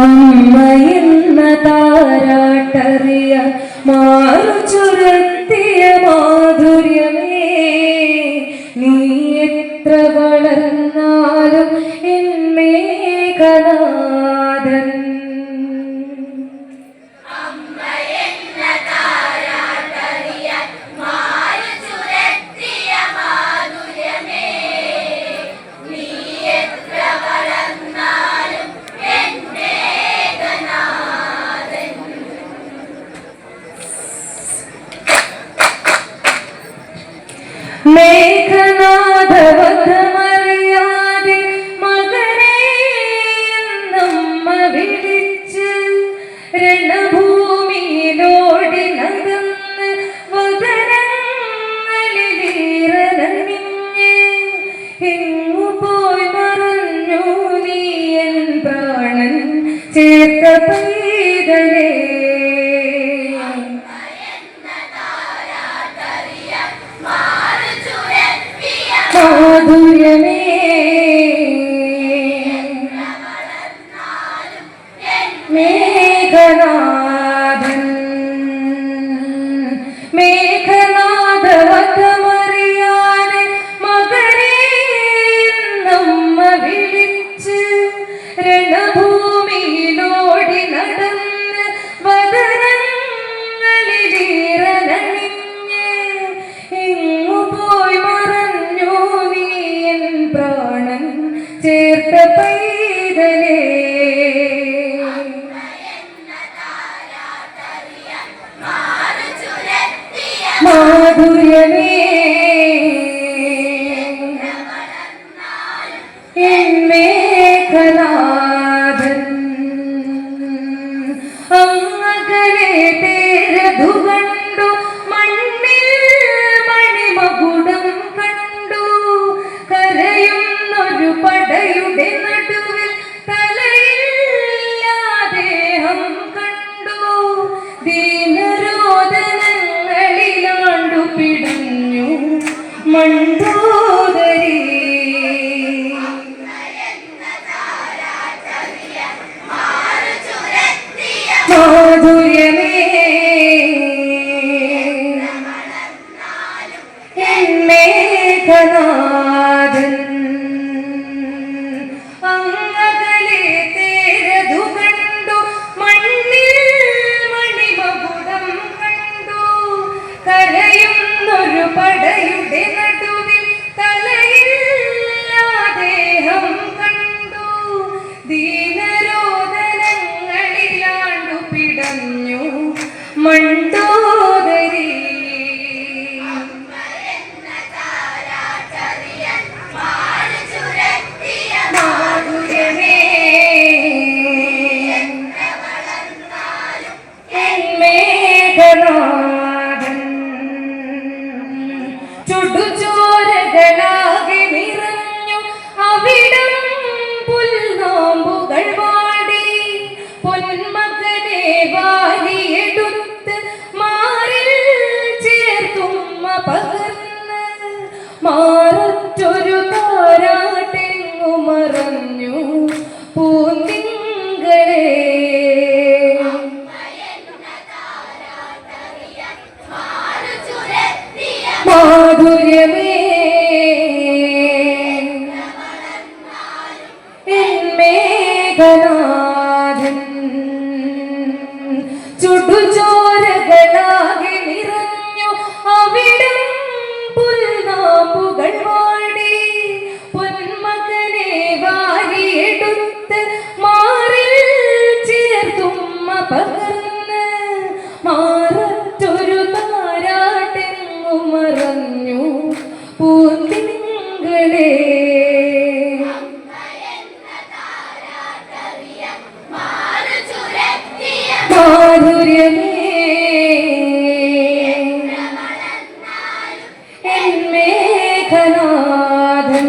അമ്മ എന്ന താരാട്ടറിയ മാറു ചുരത്തിയ മാധുര്യമേ മാധുര്യമേ பிறப்பை മണ്ടോദരി മാധുര്യമേ. എന്നേകനാഥൻ അങ്ങകലെ തേരതു കണ്ടു മണ്ണിൽ മണിമകുടം കണ്ടു. കരയുന്നൊരു പടയുടെ മാററ്റൊരു താരാട്ടെങ്ങു മറഞ്ഞു പൂന്തിങ്കളെ. മാധുര്യമേ മേഘനാഥൻ ചുടുചോരകളാകെ മാധുര്യമേ മേഘനാഥൻ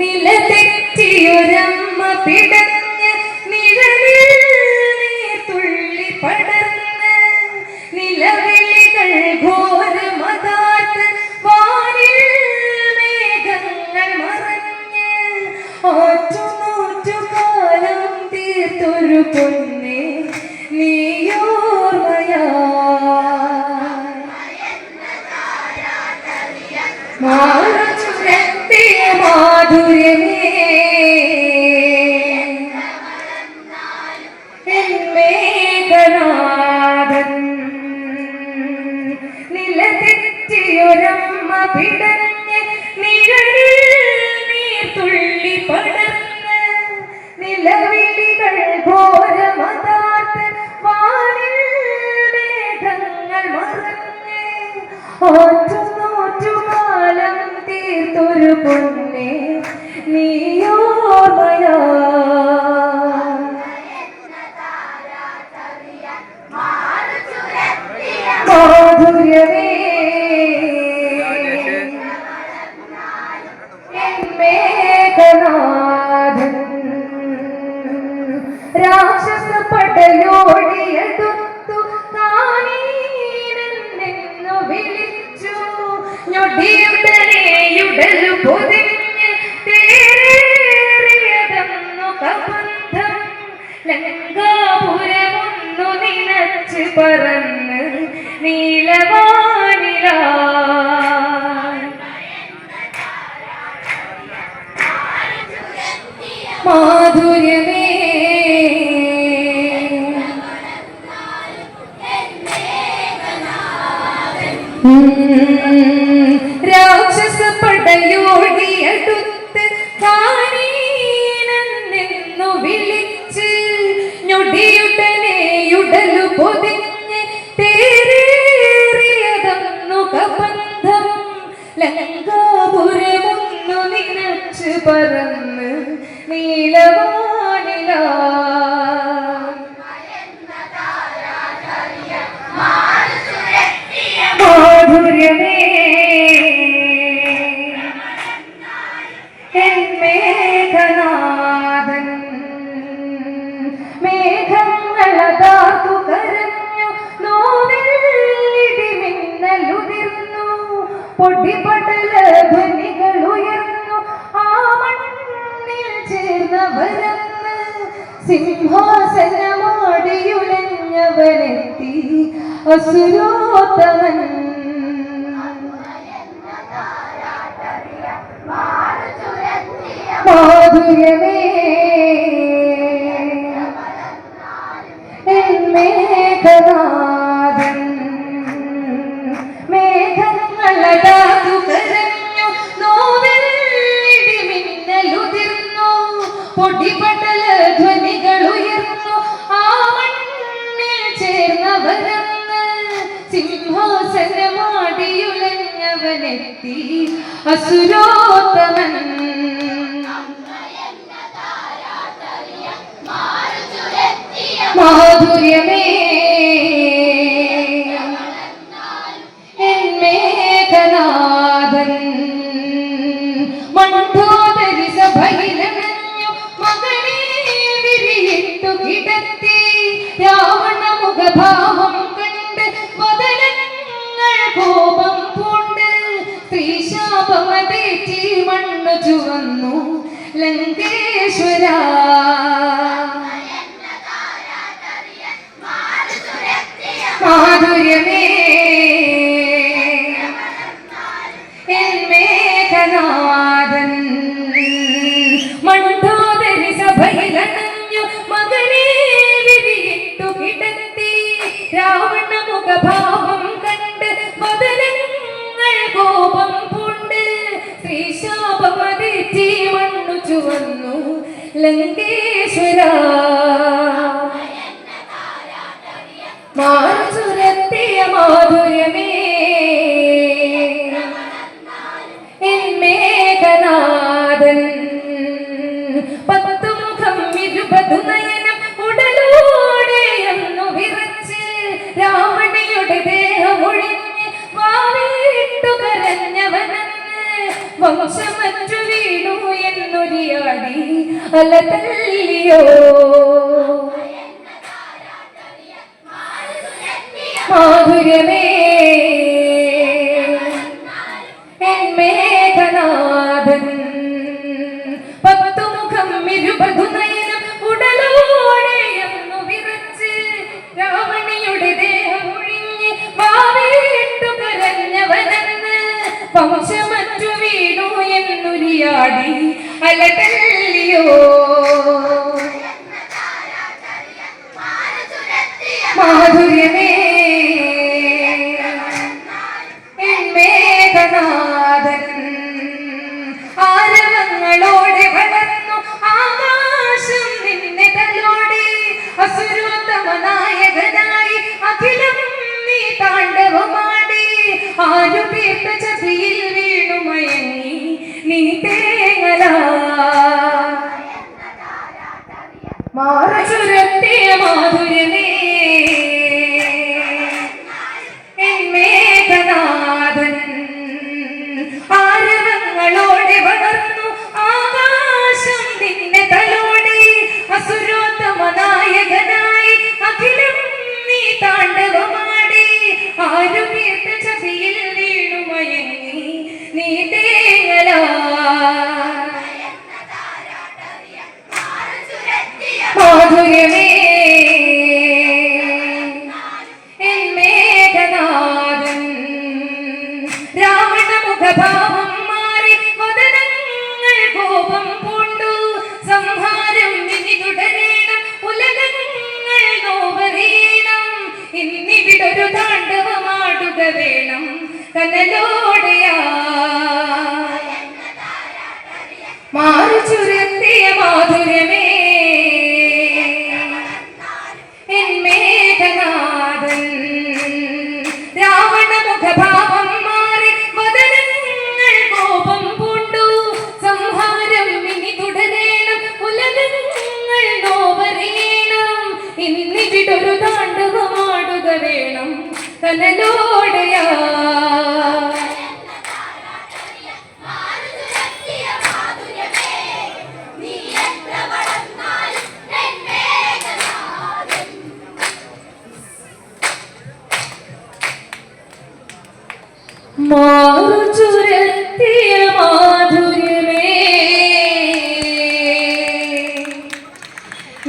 നിലതെറ്റിയൊരമ്മ പിടഞ്ഞ് നിഴലിൽ നീർത്തുള്ളി പടർന്ന് നിലവിളികൾ ഘോരമതാത്ത് വാനിൽ മേഘങ്ങൾ മറഞ്ഞ് ആറ്റുനൂറ്റു കാലം എന്മേഘനാഥൻ നിലതെറ്റിയൊരമ്മ പിടഞ്ഞ് നിഴലിൽ നീർത്തുള്ളി പടർന്ന് നിലവിളികൾ ഘോരമതാർത്ത് വാനിൽ മേഘങ്ങൾ മറഞ്ഞ് ആറ്റുനോറ്റുകാലം തീർത്തൊരു പൊന്നെ നീയോർമയാ മാധുര്യമേ മേഘനാഥൻ. രാക്ഷസ പടയോടിയടുത്തു താനീനെന്നു വിളിച്ചു. ഞൊടിയുടനെയുടലു പൊതിഞ്ഞ് തേരേറിയതെന്നു കബന്ധം ലങ്കാപുരമൊന്നു നിനച്ച് പറന്ന്. നീലവാനിലാ. പറന്ന് നീലവാനില. മാധുര്യമേ മേഘനാഥൻ ധ്വനികൾ അസുരോത്തമൻ മാധുര്യമേ. അസുരോത്തമൻ. മാധുര്യമേ ലങ്കേശ്വര. ലങ്കേശ്വര. മാറുചുരത്തിയ മാധുര്യമേ. മേഘനാഥൻ. പത്തു മുഖം ഇരുപതു നയനം ഉടലോടെയൊന്നു വിറച്ച് രാവണിയുടെ ദേഹമൊഴിഞ്ഞ് വാവിട്ടു കരഞ്ഞവനെന്ന് എന്നൊരിയാടി അലതല്ലിയോ മാധുര്യമേ എന്മേഘനാഥൻ പത്തുമുഖം ഇരുപതു നയനം ഉടലോടെയെന്നു വിറച്ച് രാവണിയുടെ ദേഹം ഒഴിഞ്ഞ് വാവേട്ടു കരഞ്ഞവനെന്ന് വംശമറ്റു വീണു എന്നുരിയാടി. അലട്ട हो മാറച്ചുരത്തിയ മാധുരി മാറുചുരത്തിയ മാധുര്യമേ.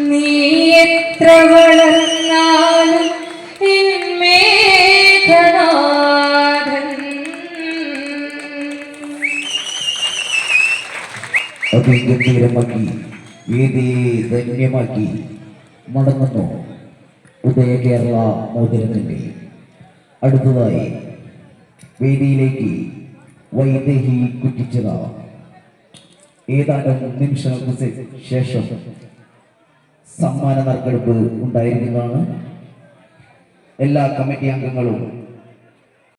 നീ എത്ര വളർന്നാലും ഇൻമേഘനാഥൻ അതിഗംഭീരമാക്കി വേദിയെ ധന്യമാക്കി മടങ്ങുന്നു. ഉദയ കേരള മോതിരത്തിന്റെ അടുത്തതായി വേദിയിലേക്ക് വൈദേഹി കുറ്റിച്ചത്. ഏതാണ്ട് നിമിഷങ്ങൾക്ക് ശേഷം സമ്മാന നറുക്കെടുപ്പ് ഉണ്ടായിരുന്നതാണ്. എല്ലാ കമ്മിറ്റി അംഗങ്ങളും